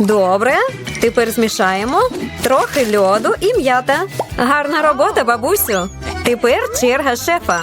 Добре. Тепер змішаємо. Трохи льоду і м'ята. Гарна робота, бабусю. Тепер черга шефа.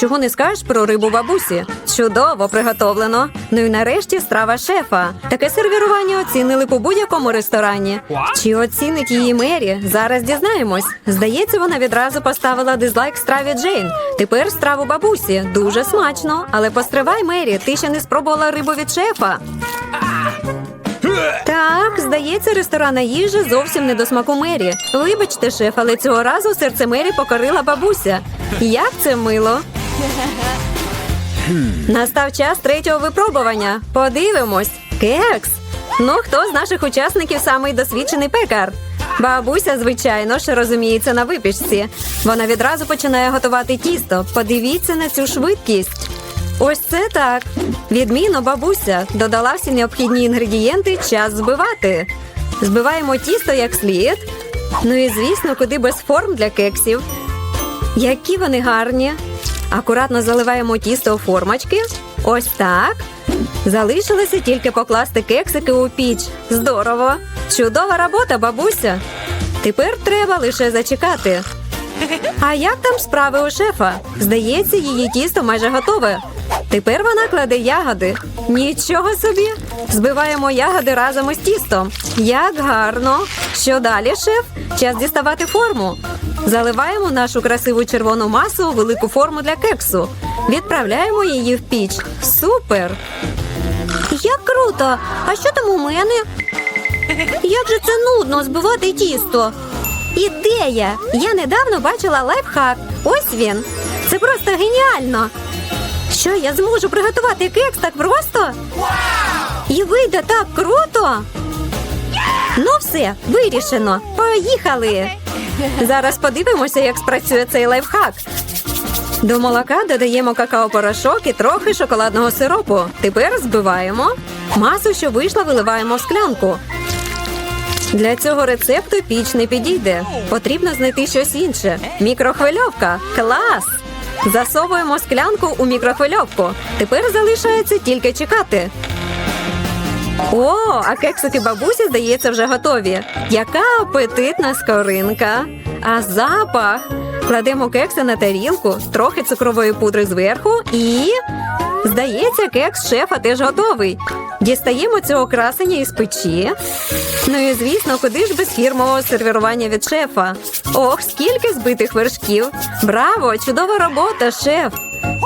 Чого не скажеш про рибу бабусі? Чудово приготовлено. Ну і нарешті страва шефа. Таке сервірування оцінили по будь-якому ресторані. Чи оцінить її Мері? Зараз дізнаємось. Здається, вона відразу поставила дизлайк страві Джейн. Тепер страву бабусі. Дуже смачно. Але постривай, Мері, ти ще не спробувала рибу від шефа. Так, здається, ресторанна їжа зовсім не до смаку Мері. Вибачте, шеф, але цього разу серце Мері покорила бабуся. Як це мило. Настав час третього випробування. Подивимось. Кекс. Ну, хто з наших учасників самий досвідчений пекар? Бабуся, звичайно ж, розуміється на випічці. Вона відразу починає готувати тісто. Подивіться на цю швидкість. Ось це так. Відмінно, бабуся додала всі необхідні інгредієнти, час збивати. Збиваємо тісто як слід. Ну і звісно, куди без форм для кексів. Які вони гарні. Акуратно заливаємо тісто у формочки. Ось так. Залишилося тільки покласти кексики у піч. Здорово! Чудова робота, бабуся. Тепер треба лише зачекати. А як там справи у шефа? Здається, її тісто майже готове. Тепер вона кладе ягоди. Нічого собі. Збиваємо ягоди разом із тістом. Як гарно. Що далі, шеф? Час діставати форму. Заливаємо нашу красиву червону масу у велику форму для кексу. Відправляємо її в піч. Супер! Як круто! А що там у мене? Як же це нудно збивати тісто? Ідея! Я недавно бачила лайфхак. Ось він. Це просто геніально. Що я зможу приготувати кекс так просто? І вийде так круто. Ну все, вирішено. Поїхали. Зараз подивимося, як спрацює цей лайфхак. До молока додаємо какао-порошок і трохи шоколадного сиропу. Тепер збиваємо. Масу, що вийшла, виливаємо в склянку. Для цього рецепту піч не підійде. Потрібно знайти щось інше. Мікрохвильовка. Клас! Засовуємо склянку у мікрохвильовку. Тепер залишається тільки чекати. О, а кексики бабусі, здається, вже готові. Яка апетитна скоринка. А запах. Кладемо кекси на тарілку, трохи цукрової пудри зверху і. Здається, кекс шефа теж готовий. Дістаємо цього красення із печі. Ну і звісно, куди ж без фірмового сервірування від шефа. Ох, скільки збитих вершків. Браво! Чудова робота, шеф!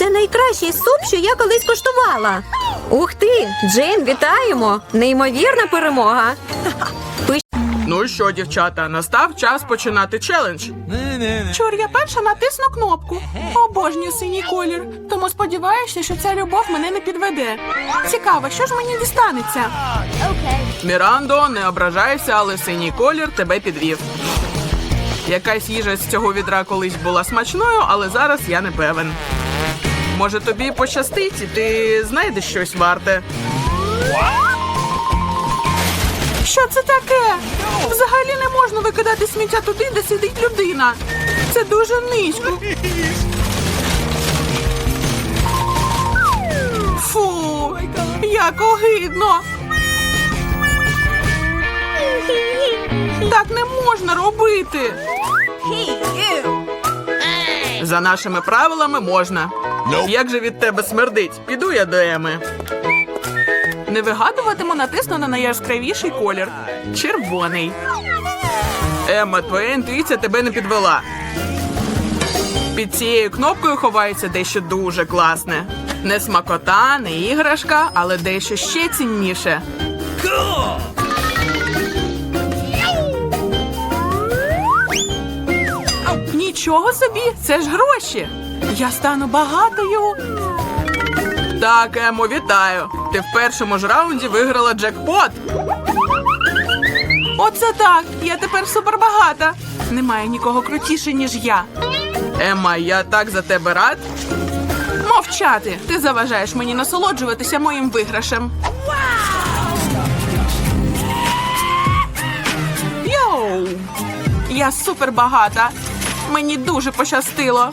Це найкращий суп, що я колись коштувала. Ух ти, Джейн, вітаємо! Неймовірна перемога. Ну що, дівчата, настав час починати челендж. Чур, я перша натисну кнопку. Обожнюю синій колір. Тому сподіваюся, що ця любов мене не підведе. Цікаво, що ж мені дістанеться? Мірандо, не ображайся, але синій колір тебе підвів. Якась їжа з цього відра колись була смачною, але зараз я не певен. Може, тобі пощастить, і ти знайдеш щось варте. Що це таке? Взагалі не можна викидати сміття туди, де сидить людина. Це дуже низько. Фу, як огидно. Так не можна робити. За нашими правилами можна. Як же від тебе смердить? Піду я до Еми. Не вигадуватиму натисну на найяскравіший колір. Червоний. Емма, твоя інтуїція тебе не підвела. Під цією кнопкою ховається дещо дуже класне. Не смакота, не іграшка, але дещо ще цінніше. Нічого собі, це ж гроші. Я стану багатою. Так, Емо, вітаю. Ти в першому ж раунді виграла джекпот. Оце так. Я тепер супербагата. Немає нікого крутіше, ніж я. Емма, я так за тебе рад. Мовчати. Ти заважаєш мені насолоджуватися моїм виграшем. Йоу! Я супербагата. Мені дуже пощастило.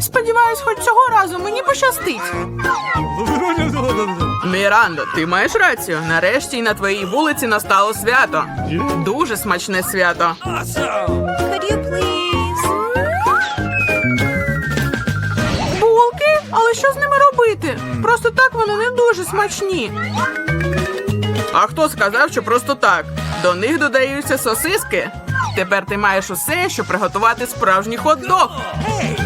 Сподіваюсь, хоч цього разу мені пощастить. Мірандо, ти маєш рацію. Нарешті й на твоїй вулиці настало свято. Дуже смачне свято. Could you please? Булки? Але що з ними робити? Просто так вони не дуже смачні. А хто сказав, що просто так? До них додаються сосиски. Тепер ти маєш усе, щоб приготувати справжній хот-дог. Воу!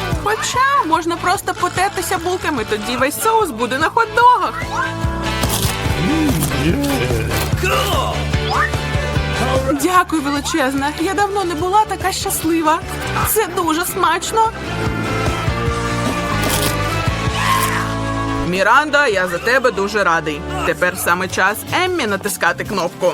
Хоча можна просто потертися булками, тоді весь соус буде на хот-догах. Дякую, величезна. Я давно не була така щаслива. Це дуже смачно. Міранда, я за тебе дуже радий. Тепер саме час Еммі натискати кнопку.